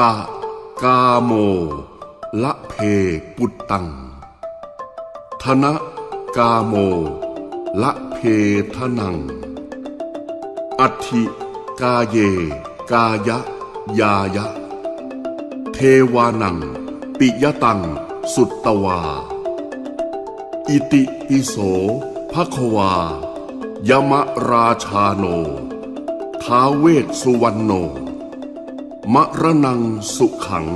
ตะ กาโม ละเพปุตตัง ธนะกาโม ละเพทนังอธิกาเย กายะ ยายะ เทวานัง ปิยตัง สุตตวา อิติปิโสภควายมราชาโน ท้าเวสสุวรรณโน มะระนังสุขัง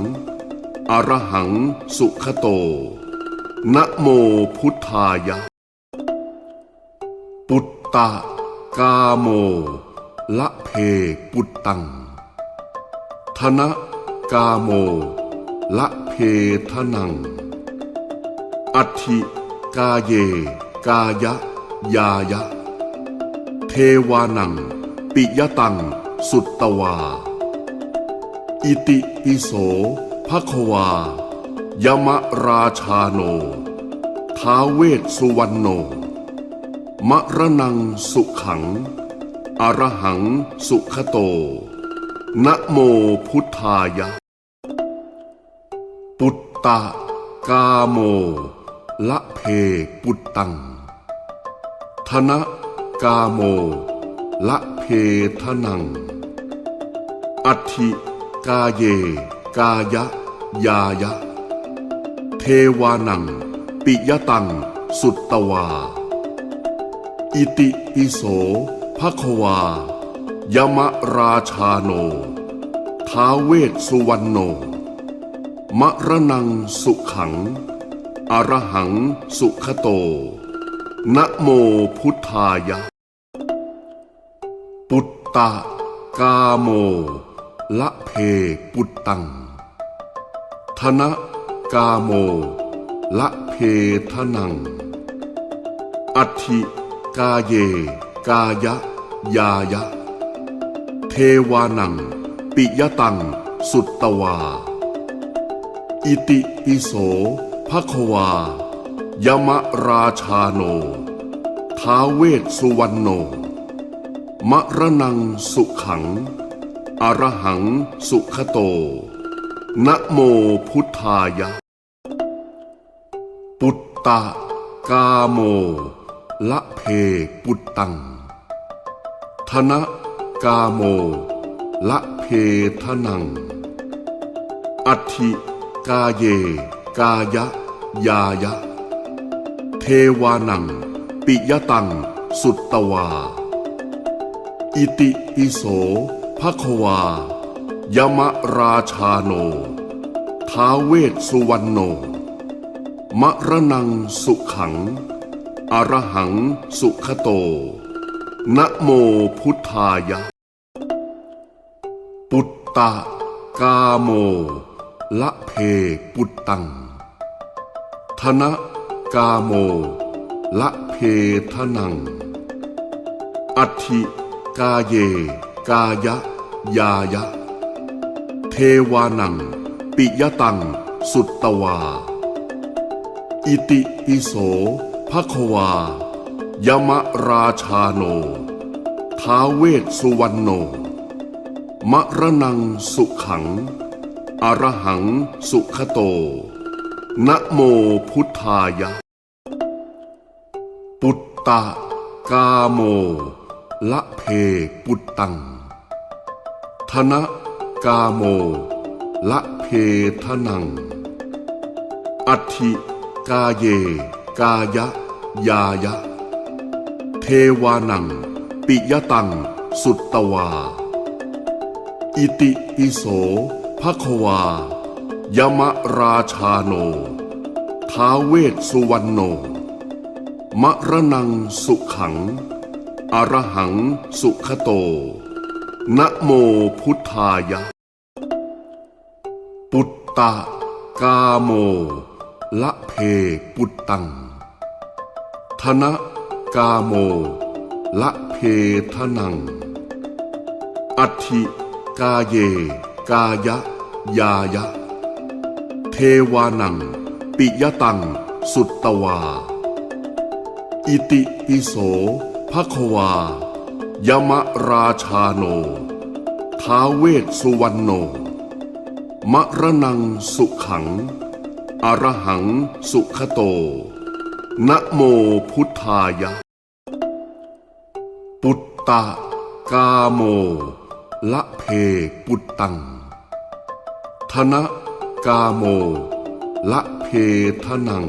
อรหังสุขโต นะโมพุทธายะ ปุตตะกาโม ละเพปุตตัง ธนะกาโม ละเพทนัง อัติกาเย กายะ ยายะ เทวานัง ปิยตัง สุตตวา อิติปิโสภควายมราชาโน ท้าเวสสุวรรณโน มรนังสุขัง อรหังสุขโต นะโมพุทธายะ ปุตตะกาโม ละเพปุตตัง ธนะกาโม ละเพทนังอัตถิ กาเย กายะ ยายะ เทวานัง ปิยตัง สุตตวา อิติปิโสภควา ยมราชาโน ท้าเวสสุวรรณโน มรนังสุขัง อรหังสุขโต นะโมพุทธายะ ปุตตะกาโม ละเพปุตตัง ธนะกาโม ละเพทนัง อัติกาเย กายะ ยายะ เทวานัง ปิยตัง สุตตวา อิติปิโสภควา ยมราชาโน ท้าเวสสุวรรณโน มระนังสุขัง อรหังสุขโต นะโมพุทธายะ ปุตตะกาโม ละเพปุตตัง ธนะกาโม ละเพทนัง อัติกาเย กายะ ยายะ เทวานัง ปิยตัง สุตตวา อิติปิโส ควา ยมราชาโน ท้าเวสสุวรรณโน มรนังสุขัง อรหังสุขโต นะโมพุทธายะ ปุตตะกาโม ละเพปุตตัง ธนะกาโม ละเพทนัง อัติกาเย กายะ ยายะ เทวานัง ปิยตัง สุตตวา อิติปิโสภควา ยมราชาโน ท้าเวสสุวรรณโน มรนังสุขัง อรหังสุขโต นะโมพุทธายะ ปุตตะกาโม ละเพปุตตัง นะกาโม ละเพทนัง อัติกาเย กายะ ยายะ เทวานัง ปิยตัง สุตตวา อิติปิโสภควา ยมราชาโน ท้าเวสสุวรรณโน มรนังสุขัง อรหังสุขโต นะโมพุทธายะ ปุตตะกาโม ละเพปุตตัง ธนะกาโม ละเพทนัง อัติกาเย กายะ ยายะ เทวานัง ปิยตัง สุตตวา อิติปิโสภควา ยมราชาโน ท้าเวสสุวรรณโน มระนังสุขัง อรหังสุขโต นะโมพุทธายะ ปุตตะกาโม ละเพปุตตัง ธนะกาโม ละเพทนัง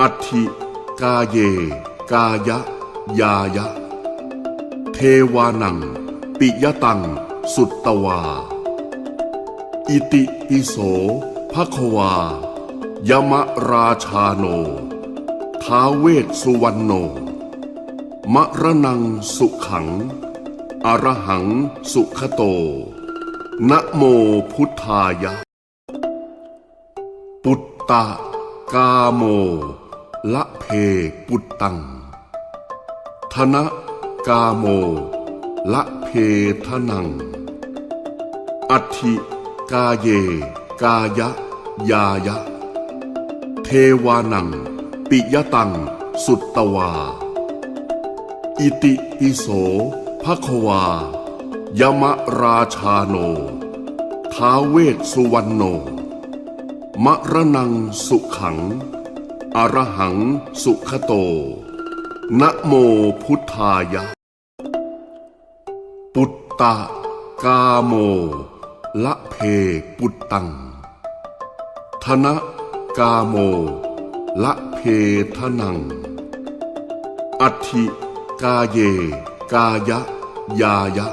อัตถิกาเย กายะ ยายะ เทวานัง ปิยตัง สุตตวา อิติปิโสภควา ยมราชาโน ท้าเวสสุวรรณโนมะระนังสุขัง อรหังสุขโต นะโมพุทธายะ ปุตตะกาโม ละเพปุตตัง ธนะ กาโม ละเพทนัง อัตถิกาเย กายะ ยายะ เทวานัง ปิยตัง สุตตวา อิติปิโสภควา ยมราชาโน ท้าเวสสุวรรณโนมะระนังสุขัง อรหังสุขโตนะโมพุทธายะ ตะกาโม ละเพปุตตัง ธนะกาโม ละเพทนัง อัตถิกาเย กายะ ยายะ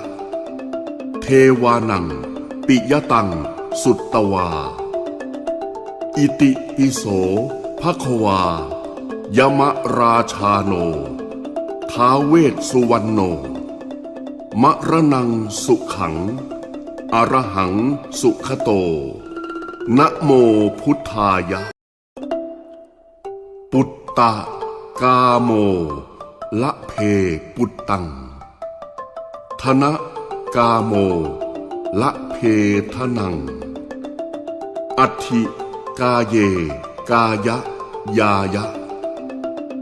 เทวานัง ปิยตัง สุตตวา อิติปิโสภควา ยมราชาโน ท้าเวสสุวรรณโน มะระนังสุขัง อรหังสุขโต นะโมพุทธายะ ปุตตะกาโม ละเพปุตตัง ธนะกาโม ละเพทนัง อัตถิกาเย กายะ ยายะ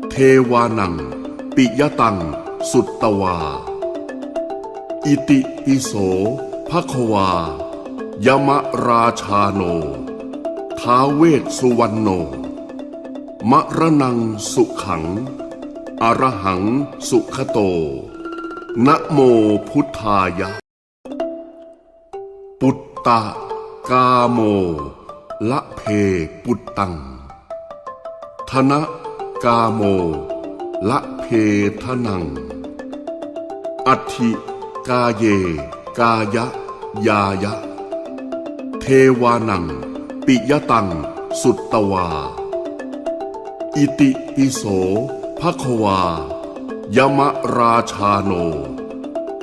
เทวานัง ปิยตัง สุตตวา อิติปิโสภควายมราชาโน ท้าเวสสุวรรณโน มรนังสุขัง อรหังสุขโต นะโมพุทธายะ ปุตตะกาโม ละเพปุตตัง ธนะกาโม ละเพทนังอัตถิ กาเย กายะ ยายะ เทวานัง ปิยตัง สุตตวา อิติปิโสภควา ยมราชาโน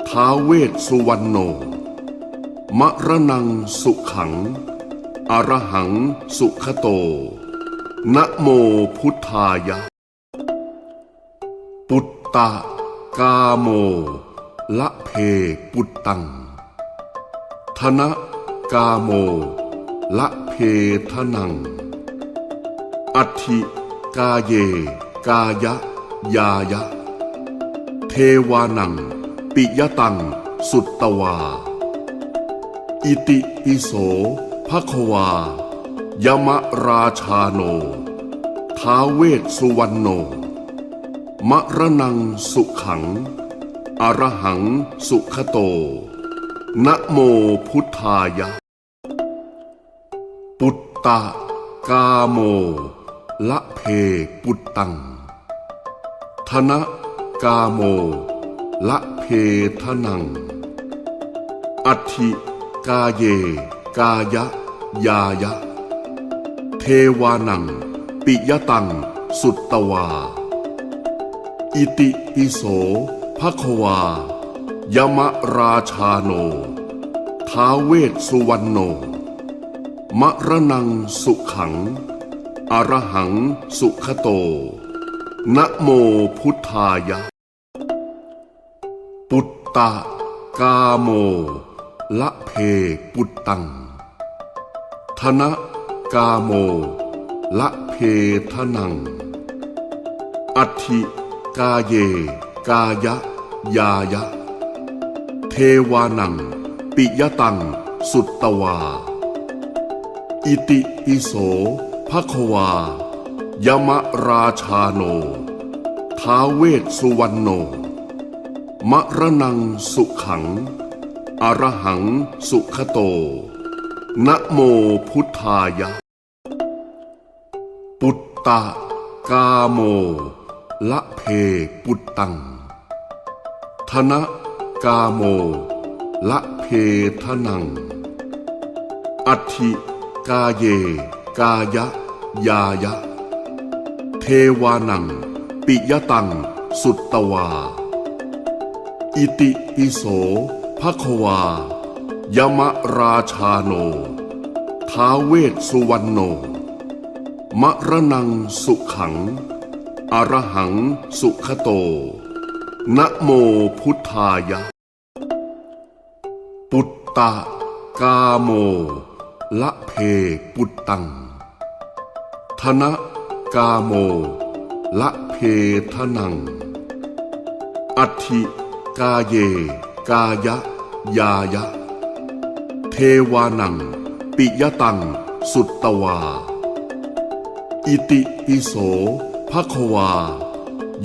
ท้าเวสสุวรรณโน มรนังสุขัง อรหังสุขโต นะโมพุทธายะ ปุตตะกาโม ละเพปุตตัง ธนะกาโม ละเพทนัง อัติกาเย กายะ ยายะ เทวานัง ปิยตัง สุตตวา อิติปิโสภควา ยมราชาโน ท้าเวสสุวรรณโน มระนังสุขัง อรหังสุขโต นะโมพุทธายะ ปุตตะกาโม ละเพปุตตัง ธนะกาโม ละเพทนัง อัติกาเย กายะ ยายะ เทวานัง ปิยตัง สุตตวา อิติปิโส ภควา ยมราชาโน ท้าเวสสุวรรณโน มรนังสุขัง อรหังสุขโต นะโมพุทธายะ ปุตตะกาโม ละเพปุตตัง ธนะกาโม ละเพทนังอัตถิกาเย กายะ ยายะ เทวานัง ปิยตัง สุตตวา อิติปิโสภควา ยมราชาโน ท้าเวสสุวรรณโน มรนังสุขัง อรหังสุขโต นะโมพุทธายะ ปุตตะกาโม ละเพปุตตัง ธนะกาโม ละเพทนัง อัติกาเย กายะ ยายะ เทวานัง ปิยตัง สุตตวา อิติปิโสภควายมราชาโน ท้าเวสสุวรรณโน มรนังสุขัง อรหังสุขโต นะโมพุทธายะ ปุตตะกาโม ละเพปุตตัง ธนะกาโม ละเพทนัง อัติกาเย กายะ ยายะ เทวานัง ปิยตัง สุตตวา อิติปิโส ภควา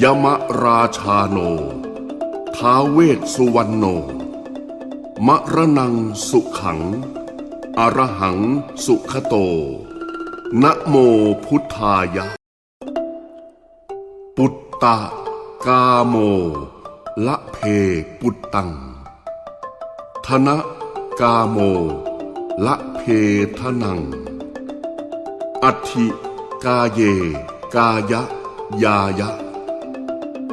ยมราชาโน ท้าเวสสุวรรณโนมะระนังสุขัง อรหังสุขโต นะโมพุทธายะ ปุตตะกาโม ละเพปุตตัง ธนะกาโม ละเพทนังอัตถิกาเย กายะ ยายะ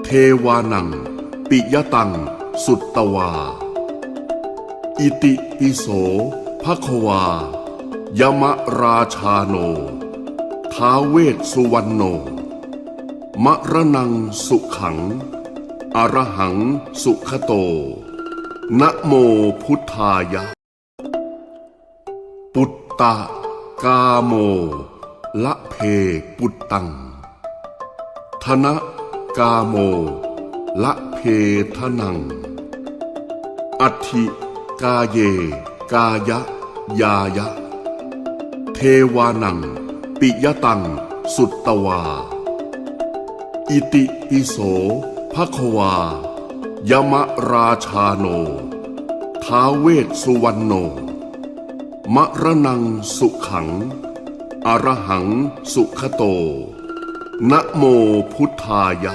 เทวานัง ปิยตัง สุตตวา อิติปิโสภควา ยมราชาโน ท้าเวสสุวรรณโน มรนังสุขัง อรหังสุขโต นะโมพุทธายะ ปุตตะกาโม ละเพปุตตัง ธนะกาโม ละเพทนัง อัติกาเย กายะ ยายะ เทวานัง ปิยตัง สุตตวา อิติปิโสภควา ยมราชาโน ท้าเวสสุวรรณโนมะระนังสุขัง อรหังสุขโต นะโมพุทธายะ